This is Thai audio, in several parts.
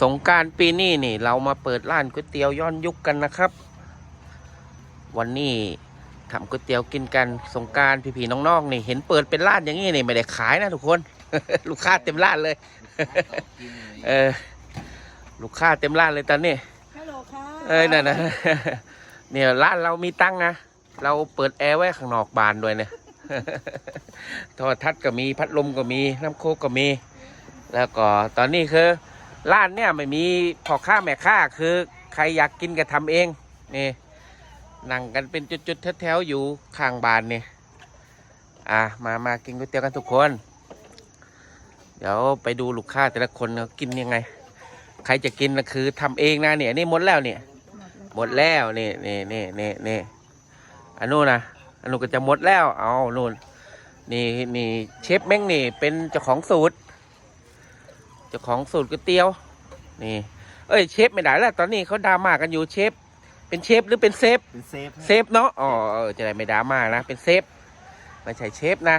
สงกรารปีนี้นี่ เรามาเปิดร้านก๋วยเตี๋ยวย้อนยุคกันนะครับ วันนี้ทำก๋วยเตี๋ยวกินกันสงกรารพี่ๆน้องๆนี่ เห็นเปิดเป็นร้านอย่างนี้นี่ไม่ได้ขายนะทุกคน ลูกค้าเต็มร้านเลย เออ ลูกค้าเต็มร้านเลยตอนนี้ฮัลโหลค่ะเอ้ยนั่นนะเนี่ยร้านเรามีตั้งนะเราเปิดแอร์ไว้ข้างนอกบานด้วยเนี่ยโทรทัศน์ก็มีพัดลมก็มีน้ำโคกก็มี แล้วก็ตอนนี้คือ ร้านเนี่ยไม่มีพ่อค้าแม่ค้าคือใครอยากกินก็ทำเองนี่นั่งกันเป็นจุดๆแถวๆอยู่ข้างบานนี่อะมามากินก๋วยเตี๋ยวกันทุกคน เดี๋ยวไปดูลูกค้าแต่ละคนเขากินยังไง ใครจะกินก็คือทำเองนะเนี่ยนี่หมดแล้วเนี่ยหมดแล้วนี่นี่นี่นี่นี่อันนู้นนะอันนู้นก็จะหมดแล้วเอานู่นนี่นี่เชฟเม้งนี่เป็นเจ้าของสูตร จ้าของสูตรก๋วยเตี๋ยว นี่ เอ้ยเชฟไม่ได้แล้วตอนนี้เขาดราม่ากันอยู่เชฟ เป็นเชฟหรือเป็นเซฟ เป็นเซฟเซฟเนาะ อ๋อเออจะได้ไม่ดราม่านะ เป็นเซฟ ไม่ใช่เชฟนะ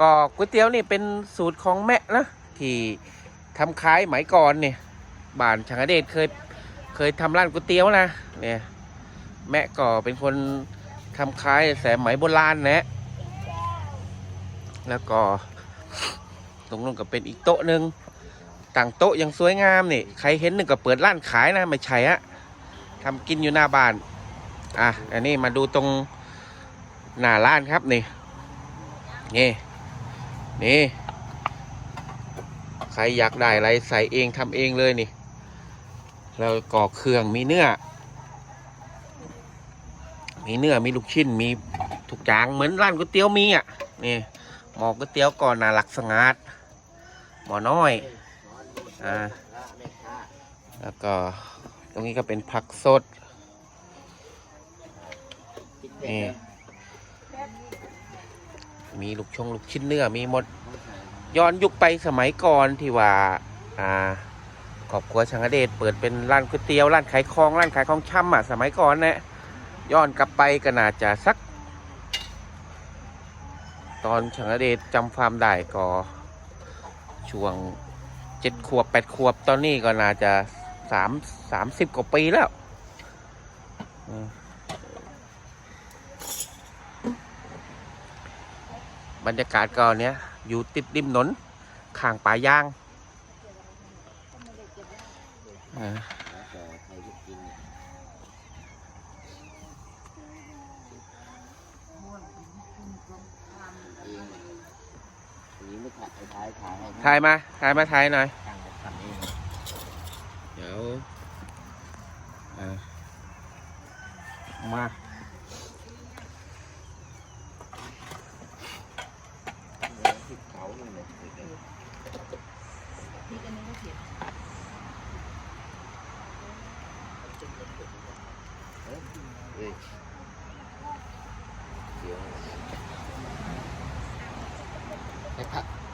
ก็ก๋วยเตี๋ยวนี่เป็นสูตรของแม่นะ ที่ทำขายไหมก่อนเนี่ย บ้านชังอเดชเคย เคยทำร้านก๋วยเตี๋ยวนะ เนี่ย แม่ก็เป็นคนทำขายแสมัยโบราณนะ แล้วก็ตรงนู้นก็เป็นอีกโต๊ะหนึ่ง ต่างโต๊ะยังสวยงามนี่ใครเห็นหนึ่งก็เปิดร้านขายนะไม่ใช่อะทำกินอยู่หน้าบ้าน อะอันนี้มาดูตรงหน้าร้านครับนี่นี่นี่ใครอยากได้อะไรใส่เองทำเองเลยนี่แล้วก็เครื่องมีเนื้อ มีเนื้อมีลูกชิ้นมีทุกอย่างเหมือนร้านก๋วยเตี๋ยวมีอะนี่หมอก๋วยเตี๋ยวก่อนน่ารักสงัดหมอน้อย อ่าแล้วก็ตรงนี้ก็เป็นผักสด นี่ มีลูกชงลูกชิ้นเนื้อ มีหมด ย้อนยุคไปสมัยก่อนที่ว่า อ่าครอบครัวชังกเดชเปิดเป็นร้านก๋วยเตี๋ยว ร้านขายของ ร้านขายของช่ำอะ สมัยก่อนนะย้อนกลับไปก็น่าจะสัก ตอนชังกเดชจำความได้ก็ช่วง เจ็ดขวบแปดขวบตอนนี้ก็น่าจะสามสามสิบกว่าปีแล้วบรรยากาศก็เนี้ยอยู่ติดริมถนนข้างป่ายางอ่า นี่ไม่ถ่ายถ่าย ถ่ายมาถ่ายมาถ่ายหน่อยเดี๋ยวมา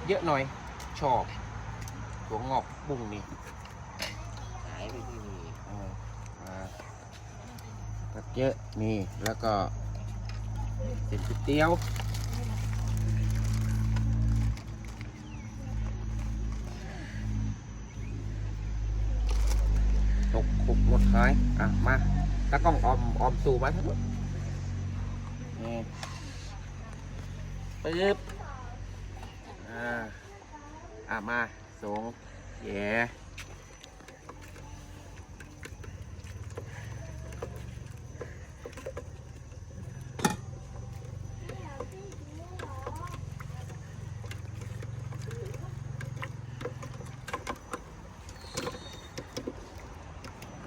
เยอะหน่อย ชอบถั่วงอกบุ้งนี่หายไปที่นี่อ่าตักเยอะนี่แล้วก็เส้นก๋วยเตี๋ยวตกขุกรถหายอะมาตากล้องออมออมสู่มาทั้งหมดนี่ปึ๊บอ่า อะมาส่งแย่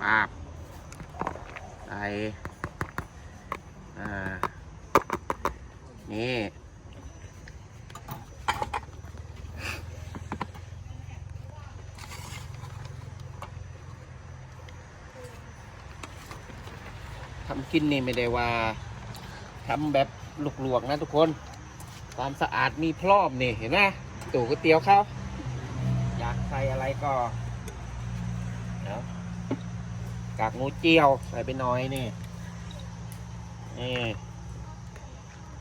ปาบใส่อ่า นี่ กินนี่ไม่ได้ว่าทำแบบลวกๆนะทุกคน ความสะอาดมีพร้อมนี่เห็นไหมตู้ก๋วยเตี๋ยวเขาอยากใส่อะไรก็เดี๋ยวกากหมูเจียวใส่ไปหน่อยนี่นี่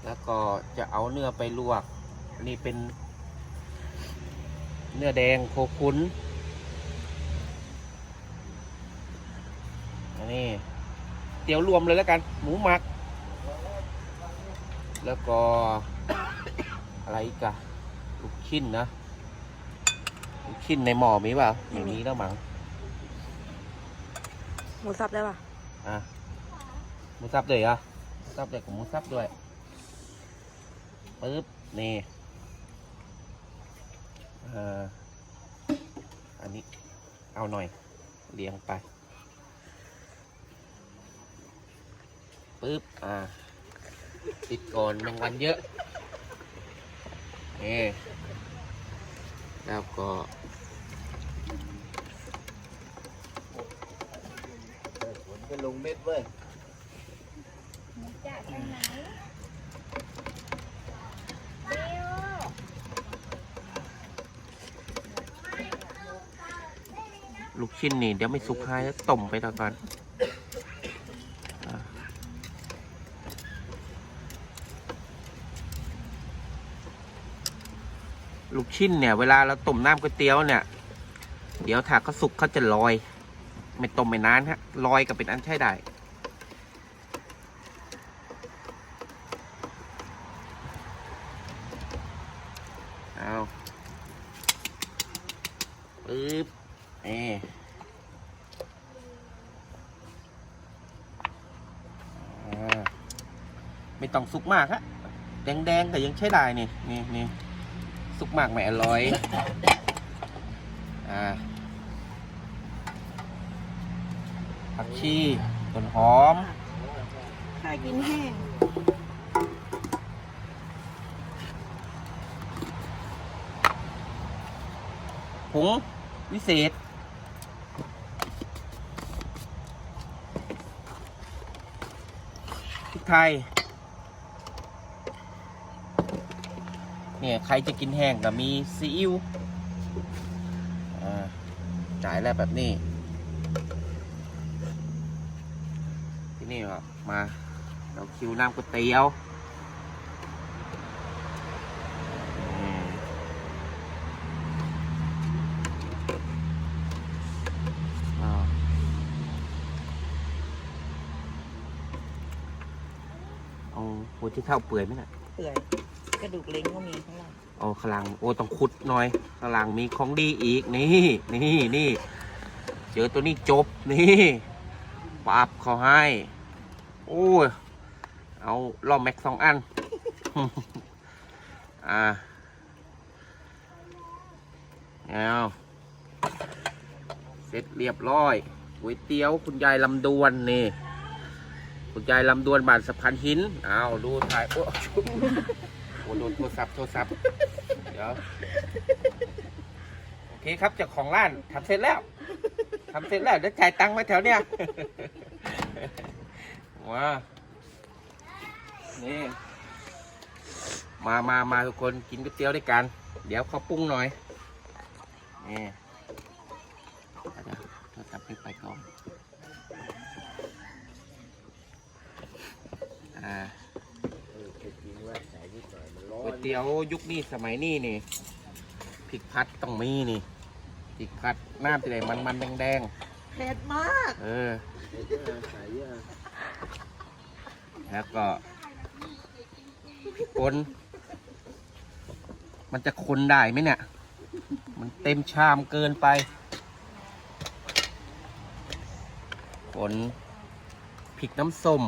แล้วก็จะเอาเนื้อไปลวก นี่เป็น เนื้อแดงโคขุนอันนี้ เตี๋ยวรวมเลยแล้วกัน หมูหมัก แล้วก็ อะไรอีกอะลูกชิ้นนะ ลูกชิ้นในหม้อมีเปล่าไม่มีแล้วมั้งหมูสับได้ป่ะอะหมูสับเลยเหรอะสับเลยกับหมูสับด้วยปึ๊บนี่เอ่ออันนี้เอาหน่อยเลี้ยงไป ปึ๊บ อ่า ติดก่อนแมงวันเยอะนี่แล้วก็ฝนก็ลงเม็ดเว้ยจะไปไหนเร็วลูกชิ้นนี่เดี๋ยวไม่สุกให้แล้วต้มไปตะก่อน ลูกชิ้นเนี่ย เวลาเราต้มน้ำก๋วยเตี๋ยวเนี่ย เดี๋ยวถ้าเขาสุกเขาจะลอย ไม่ต้มไม่นานฮะลอยก็เป็นอันใช้ได้เอาปึ๊บเออ่ไม่ต้องสุกมากฮะแดงๆแต่ยังใช้ได้นี่นี่นี่ สุกมากไม่อร่อย อ่า ผักชีต้นหอมข้ากินแห้งผงวิเศษ พริกไทย เนี่ยใครจะกินแห้งก็มีซีอิ๊วจ่ายแล้วแบบนี้ ที่นี่ก็มาเราคิวน้ำก๋วยเตี๋ยวอืมอ่าเอาหัวที่เท่าเปื่อยไหมน่ะเปื่อย กระดูกเล้งก็มีข้างล่างเอาขางหลังโอ้ต้องขุดหน่อยขางหลังมีของดีอีกนี่นี่นี่เจอตัวนี้จบนี่ปับเขาให้ โอ้ยเอาล่อแม็กสองอัน อ่าเอาเสร็จเรียบร้อยก๋วยเตี๋ยวคุณยายลำดวนนี่คุณยายลำดวนบานสะพานหิน เอาดูถ่ายโอ้ โอ้โดนโทรศัพท์โทรศัพท์เดี๋ยวโอเคครับเจ้าของร้านทำเสร็จแล้วทำเสร็จแล้วเดี๋ยวจ่ายตังค์ไวแถวเนี้ยว้านี่มามามาทุกคนกินก๋วยเตี๋ยวด้วยกัน เดี๋ยวเขาปรุงหน่อยนี่เดี๋ยวโทรศัพท์นี่ไปก่อนอ่า เตี๋ยวยุคนี้สมัยนี้นี่พริกพัดต้องมีนี่พริกพัดน้ำจะได้มันมันๆแดงเผ็ดมาก ๆเออใส่เยอะใส่เยอะแล้วก็พริกป่นมันจะคนได้ไหมเนี่ย มันเต็มชามเกินไปคนพริกน้ำส้ม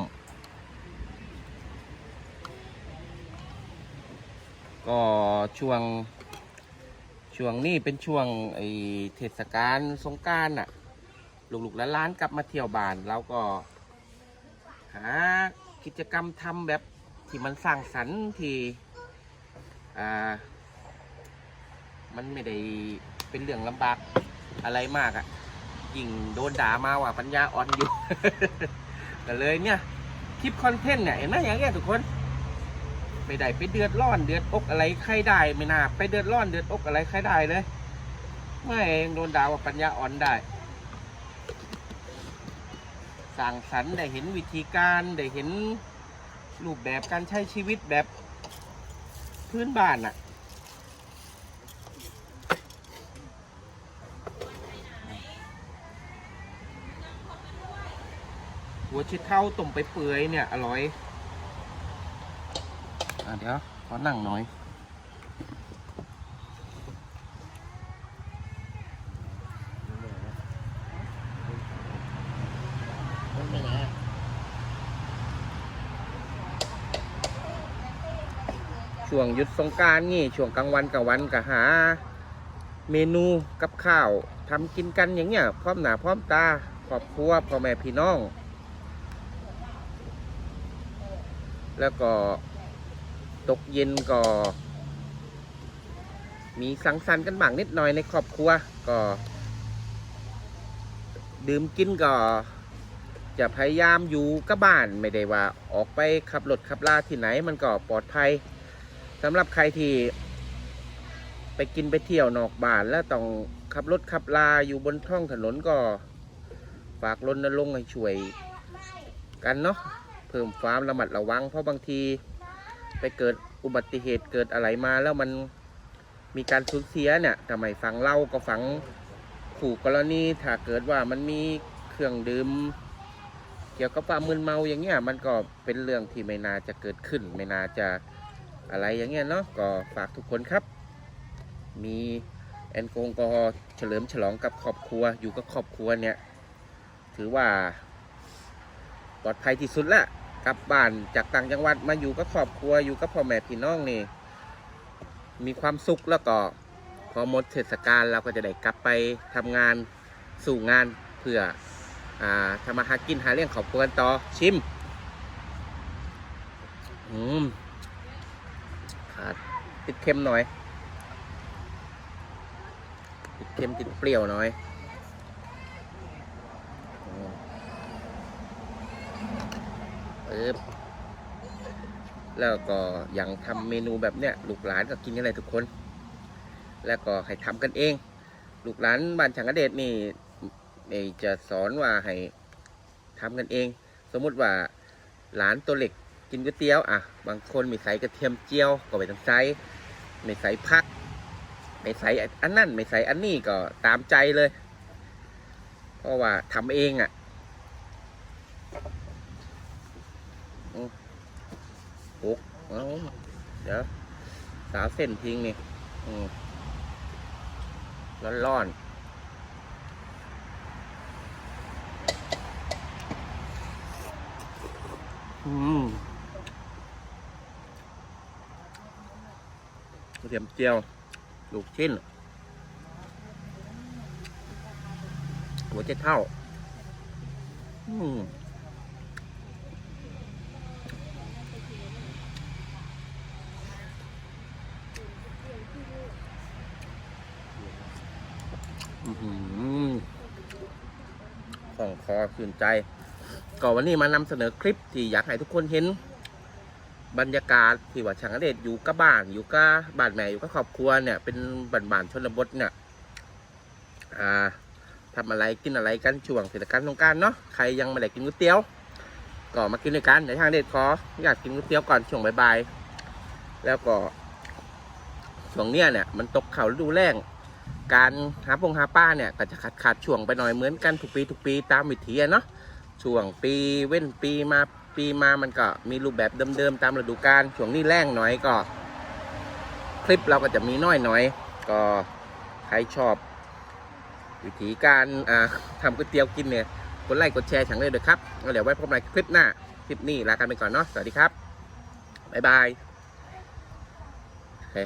ก็ช่วงช่วงนี้เป็นช่วงไอเทศกาลสงการน่ะ ลูกๆและล้านกลับมาเที่ยวบ้านเราก็ หากิจกรรมทำแบบที่มันสร้างสรรค์ที่อ่ามันไม่ได้เป็นเรื่องลำบากอะไรมากอะ่ะยิ่งโดนด่ามาว่าปัญญาอ่อนอยู่ก็เลยเนี่ย คลิปคอนเทนต์เนี่ยเห็นไหมอย่างเงี้ยทุกคน ไม่ได้ไปเดือดร้อนเดือดอกอะไรใครได้ไม่น่าไปเดือดร้อนเดือดอกอะไรใครได้เลยไม่โดนด่าว่าปัญญาอ่อนได้ สั่งสรรค์ได้เห็นวิธีการได้เห็นรูปแบบการใช้ชีวิตแบบพื้นบ้านอะหัวชิดเท้าต้มไปเปื่อยเนี่ย อร่อย อะเดี๋ยวขอนั่งหน่อย ช่วงหยุดสงกรารนี่ช่วงกลางวันกับวันก็หา เมนูกับข้าวทำกินกันอย่างเงี้ยพร้อมหน้าพร้อมตาครอบครัวพ่อแม่พี่น้อง แล้วก็ ตกเย็นก็มีสังสรรค์กันบ้างนิดหน่อยในครอบครัวก็ ดื่มกินก็ จะพยายามอยู่กับบ้านไม่ได้ว่าออกไปขับรถขับลาที่ไหนมันก็ปลอดภัยสำหรับใครที่ไปกินไปเที่ยวนอกบ้านแล้วต้องขับรถขับลาอยู่บนท้องถนนก็ฝากรณรงค์ให้ช่วยกันเนาะเพิ่มความระมัดระวังเพราะบางที ไปเกิดอุบัติเหตุเกิดอะไรมาแล้วมันมีการสูญเสียเนี่ยทำไมฟังเล่าก็ฟังขู่กรณีถ้าเกิดว่ามันมีเครื่องดื่มเกี่ยวกับความมึนเมาอย่างเงี้ยมันก็เป็นเรื่องที่ไม่น่าจะเกิดขึ้น ไม่น่าจะอะไรอย่างเงี้ยเนาะก็ฝากทุกคนครับ มีแอลกอฮอล์เฉลิมฉลองกับครอบครัวอยู่กับครอบครัวเนี่ย ถือว่าปลอดภัยที่สุดละ กลับบ้านจากต่างจังหวัดมาอยู่กับครอบครัวอยู่กับพ่อแม่พี่น้องนี่ มีความสุขแล้วก็พอหมดเทศกาลเราก็จะได้กลับไปทำงานสู่งานเพื่ออ่าทำมาหากินหาเลี้ยงครอบครัวกันต่อชิมอืมขาดติดเค็มหน่อย ติดเค็มติดเปรี้ยวหน่อยอืม ปึ๊บแล้วก็อย่างทำเมนูแบบเนี้ยลูกหลานก็กินกันเลยทุกคน แล้วก็ให้ทำกันเอง ลูกหลานบ้านฉังกระเดชนี่นี่จะสอนว่าให้ทำกันเอง สมมุติว่าหลานตัวเล็กกินก๋วยเตี๋ยวอะ บางคนไม่ใส่กระเทียมเจียวก็ไม่ต้องใส่ไม่ใส่ผักไม่ใส่อันนั่นไม่ใส่อันนี้ก็ตามใจเลย เพราะว่าทำเองอะอืม โอ้เอาเดี๋ยวสาเส้นทิ้งนี่อืมร้อนอืมกระเทียมเจียวลูกชิ้นหัวเจ็ดเท่า อืมอื้อหือของคอ ชื่นใจก็วันนี้มานำเสนอคลิปที่อยากให้ทุกคนเห็น บรรยากาศที่ว่าช่างเดชอยู่กับบ้านอยู่กับบ้านแม่อยู่กับครอบครัวเนี่ยเป็นบ้านบ้านชนบทเนี่ยอ่าทำอะไรกินอะไรกันช่วงเทศกาลสงการเนาะใครยังไม่ได้กินก๋วยเตี๋ยวก็มากินด้วยกันเดี๋ยวช่างเดชขออยากกินก๋วยเตี๋ยวก่อนช่วงบ่ายๆแล้วก็ช่วงเนี้ยเนี่ยมันตกเขาฤดูแล้ง การหาปงหาป้าเนี่ยก็จะขาดขาดช่วงไปหน่อยเหมือนกันทุกปีทุกปีตามวิถีเนาะช่วงปีเว้นปีมาปีมามันก็มีรูปแบบเดิมๆตามฤดูกาลช่วงนี้แรงหน่อยก็ คลิปเราก็จะมีน้อยหน่อยก็ใครชอบ วิธีการอ่าทำก๋วยเตี๋ยวกินเนี่ยกดไลค์กดแชร์ฉังเลยเด้อครับเดี๋ยวไว้พบกันในคลิปหน้าคลิปนี้ลากันไปก่อนเนาะสวัสดีครับบ๊ายบายโอเค